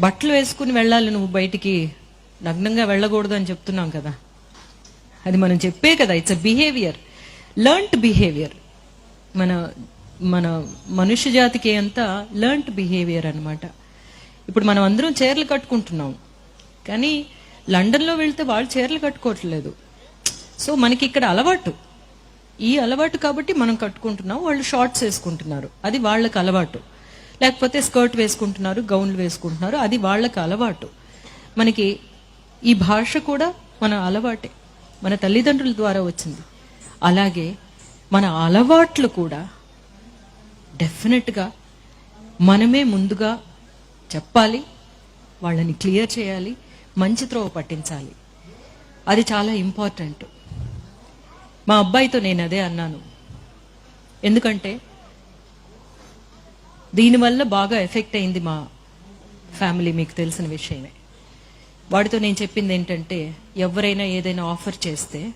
బట్టలు వేసుకుని వెళ్ళాలి నువ్వు బయటికి. నగ్నంగా వెళ్ళకూడదు అని చెప్తున్నాం కదా. అది మనం చెప్పే కదా it's a behaviour learnt behaviour మన మన మనుష్య జాతికి అంతా లర్న్ట్ బిహేవియర్ అనమాట ఇప్పుడు మనం అందరం చీరలు కట్టుకుంటున్నాం. కానీ లండన్లో వెళ్తే వాళ్ళు చీరలు కట్టుకోవట్లేదు. సో మనకి ఇక్కడ అలవాటు. ఈ అలవాటు కాబట్టి మనం కట్టుకుంటున్నాం వాళ్ళు షార్ట్స్ వేసుకుంటున్నారు. అది వాళ్ళకి అలవాటు. లేకపోతే స్కర్ట్ వేసుకుంటున్నారు గౌన్లు వేసుకుంటున్నారు అది వాళ్ళకి అలవాటు. మనకి ఈ భాష కూడా మన అలవాటే మన తల్లిదండ్రుల ద్వారా వచ్చింది. అలాగే మన అలవాట్లు కూడా డెఫినెట్గా మనమే ముందుగా చెప్పాలి వాళ్ళని క్లియర్ చేయాలి మంచి త్రోవ పట్టించాలి. అది చాలా ఇంపార్టెంట్. మా అబ్బాయితో నేను అదే అన్నాను. ఎందుకంటే దీనివల్ల బాగా ఎఫెక్ట్ అయింది మా ఫ్యామిలీ మీకు తెలిసిన విషయమే. వాడితో నేను చెప్పింది ఏంటంటే ఎవరైనా ఏదైనా ఆఫర్ చేస్తే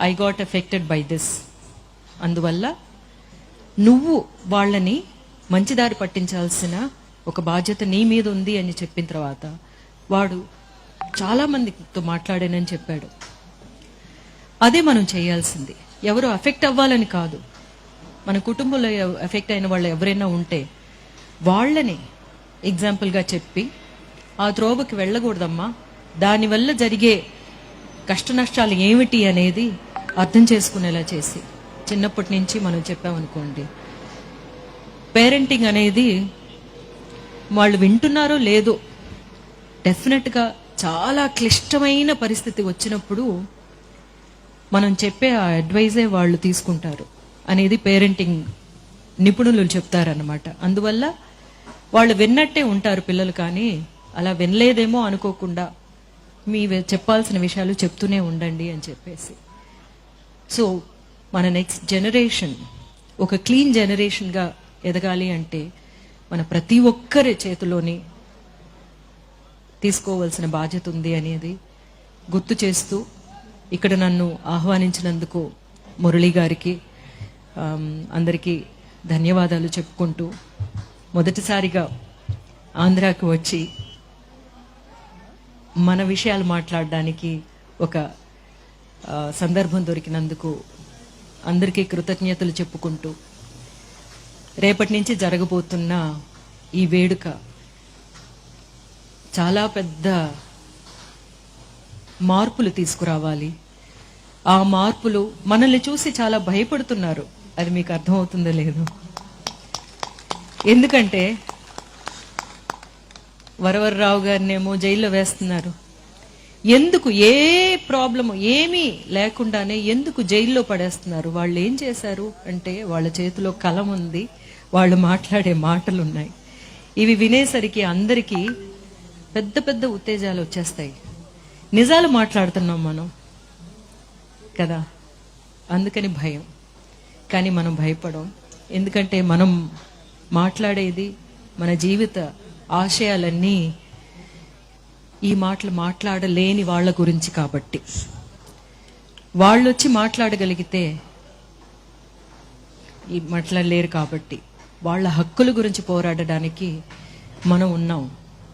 I got affected by this అందువల్ల నువ్వు వాళ్ళని మంచిదారి పట్టించాల్సిన ఒక బాధ్యత నీ మీద ఉంది అని చెప్పిన తర్వాత వాడు చాలా మందితో మాట్లాడానని చెప్పాడు. అదే మనం చేయాల్సింది. ఎవరు అఫెక్ట్ అవ్వాలని కాదు. మన కుటుంబంలో ఎఫెక్ట్ అయిన వాళ్ళు ఎవరైనా ఉంటే వాళ్ళని ఎగ్జాంపుల్గా చెప్పి ఆ త్రోవకి వెళ్ళకూడదమ్మా. దానివల్ల జరిగే కష్ట నష్టాలు ఏమిటి అనేది అర్థం చేసుకునేలా చేసి. చిన్నప్పటి నుంచి మనం చెప్పామనుకోండి. పేరెంటింగ్ అనేది వాళ్ళు వింటున్నారో లేదో డెఫినెట్గా చాలా క్లిష్టమైన పరిస్థితి వచ్చినప్పుడు మనం చెప్పే ఆ అడ్వైజే వాళ్ళు తీసుకుంటారు. అనేది పేరెంటింగ్ నిపుణులు చెప్తారన్నమాట. అందువల్ల వాళ్ళు విన్నట్టే ఉంటారు పిల్లలు కానీ అలా వినలేదేమో అనుకోకుండా మీ చెప్పాల్సిన విషయాలు చెప్తూనే ఉండండి అని చెప్పేసి. సో మన నెక్స్ట్ జనరేషన్ ఒక క్లీన్ జనరేషన్గా ఎదగాలి అంటే మన ప్రతి ఒక్కరి చేతిలోని తీసుకోవాల్సిన బాధ్యత ఉంది అనేది గుర్తు చేస్తూ ఇక్కడ నన్ను ఆహ్వానించినందుకు మురళి గారికి అందరికీ ధన్యవాదాలు చెప్పుకుంటూ మొదటిసారిగా ఆంధ్రాకు వచ్చి మన విషయాలు మాట్లాడడానికి ఒక సందర్భం దొరికినందుకు అందరికీ కృతజ్ఞతలు చెప్పుకుంటూ రేపటి నుంచి జరగబోతున్న ఈ వేడుక చాలా పెద్ద మార్పులు తీసుకురావాలి. ఆ మార్పులు మనల్ని చూసి చాలా భయపడుతున్నారు. అది మీకు అర్థమవుతుందో లేదు. ఎందుకంటే వరవరరావు గారినేమో జైల్లో వేస్తున్నారు. ఎందుకు ఏ ప్రాబ్లము ఏమీ లేకుండానే ఎందుకు జైల్లో పడేస్తున్నారు? వాళ్ళు ఏం చేశారు అంటే వాళ్ళ చేతిలో కలం ఉంది వాళ్ళు మాట్లాడే మాటలు ఉన్నాయి ఇవి వినేసరికి అందరికీ పెద్ద పెద్ద ఉత్తేజాలు వచ్చేస్తాయి. నిజాలు మాట్లాడుతున్నాం మనం కదా? అందుకని భయం. కానీ మనం భయపడం. ఎందుకంటే మనం మాట్లాడేది మన జీవిత ఆశయాలన్నీ ఈ మాటలు మాట్లాడలేని వాళ్ళ గురించి కాబట్టి. వాళ్ళు వచ్చి మాట్లాడగలిగితే ఈ మాట్లాడలేరు కాబట్టి. వాళ్ళ హక్కుల గురించి పోరాడడానికి మనం ఉన్నాం.